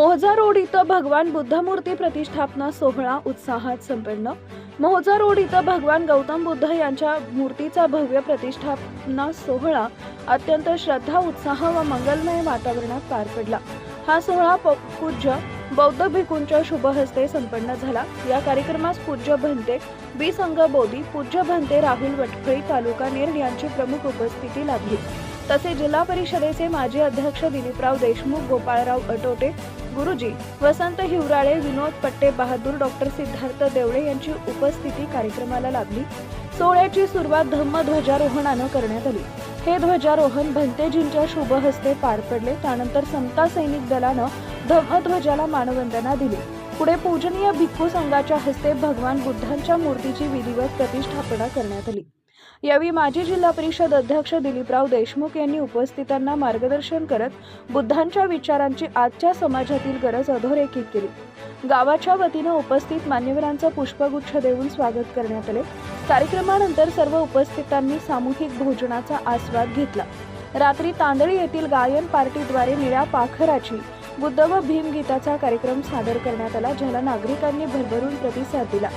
मोहजा road इथं भगवान बुद्धमूर्ती प्रतिष्ठापना सोहळा उत्साहात संपन्न. मोहजा रोड इथं भगवान गौतम बुद्ध यांच्या मूर्तीचा भव्य प्रतिष्ठापना सोहळा अत्यंत श्रद्धा उत्साह व मंगलमय वातावरणात पार पडला. हा सोहळा प- पूज्य बौद्ध भिकूंच्या शुभ हस्ते संपन्न झाला. या कार्यक्रमास पूज्य भंते बी संघ बोधी पूज्य भंते राहुल वटखळी तालुका नेर यांची प्रमुख उपस्थिती लाभली. तसे जिल्हा परिषदेचे माजी अध्यक्ष दिलीपराव देशमुख गोपाळराव अटोटे गुरुजी वसंत हिवराळे विनोद पट्टे बहादूर डॉक्टर सिद्धार्थ देवळे यांची उपस्थिती कार्यक्रमाला लाभली. सोहळ्याची सुरुवात धम्म ध्वजारोहणानं करण्यात आली. हे ध्वजारोहण भंतेजींच्या शुभ हस्ते पार पडले. त्यानंतर समता सैनिक दलानं धम्मध्वजाला मानवंदना दिली. पुढे पूजनीय भिक्खू संघाच्या हस्ते भगवान बुद्धांच्या मूर्तीची विधिवत प्रतिष्ठापना करण्यात आली. यावेळी माजी जिल्हा परिषद अध्यक्ष दिलीपराव देशमुख यांनी उपस्थितांना मार्गदर्शन करत बुद्धांच्या विचारांची आजच्या समाजातील गरज अधोरेखित केली. गावाच्या वतीनं उपस्थित मान्यवरांचं पुष्पगुच्छ देऊन स्वागत करण्यात आले. कार्यक्रमानंतर सर्व उपस्थितांनी सामूहिक भोजनाचा आस्वाद घेतला. रात्री तांदळी येथील गायन पार्टीद्वारे निळ्या पाखराची बुद्ध व भीम गीताचा कार्यक्रम सादर करण्यात आला ज्याला नागरिकांनी भरभरून प्रतिसाद दिला.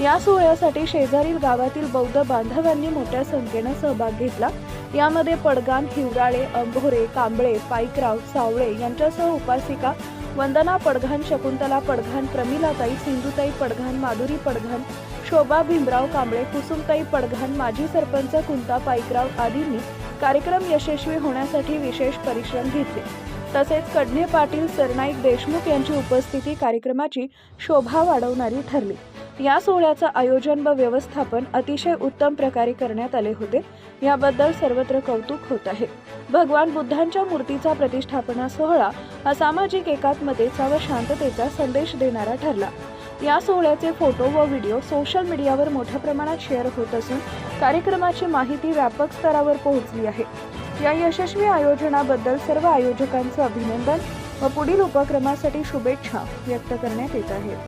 या सोहळ्यासाठी शेजारील गावातील बौद्ध बांधवांनी मोठ्या संख्येनं सहभाग घेतला. यामध्ये पडगान हिवराळे अंभोरे कांबळे पाईकराव सावळे यांच्यासह उपासिका वंदना पडघान शकुंतला पडघान प्रमिलाताई सिंधुताई पडघान माधुरी पडघान शोभा भीमराव कांबळे कुसुमताई पडघान माजी सरपंच कुंता पाईकराव आदींनी कार्यक्रम यशस्वी होण्यासाठी विशेष परिश्रम घेतले. तसेच कडणे पाटील सरनाईक देशमुख यांची उपस्थिती कार्यक्रमाची शोभा वाढवणारी ठरली. या सोहळ्याचं आयोजन व व्यवस्थापन अतिशय उत्तम प्रकारे करण्यात आले होते. याबद्दल सर्वत्र कौतुक होत आहे. भगवान बुद्धांच्या मूर्तीचा प्रतिष्ठापना सोहळा हा सामाजिक एकात्मतेचा व शांततेचा संदेश देणारा ठरला. या सोहळ्याचे फोटो व व्हिडिओ सोशल मीडियावर मोठ्या प्रमाणात शेअर होत असून कार्यक्रमाची माहिती व्यापक स्तरावर पोहोचली आहे. या यशस्वी आयोजनाबद्दल सर्व आयोजकांचं अभिनंदन व पुढील उपक्रमासाठी शुभेच्छा व्यक्त करण्यात येत आहेत.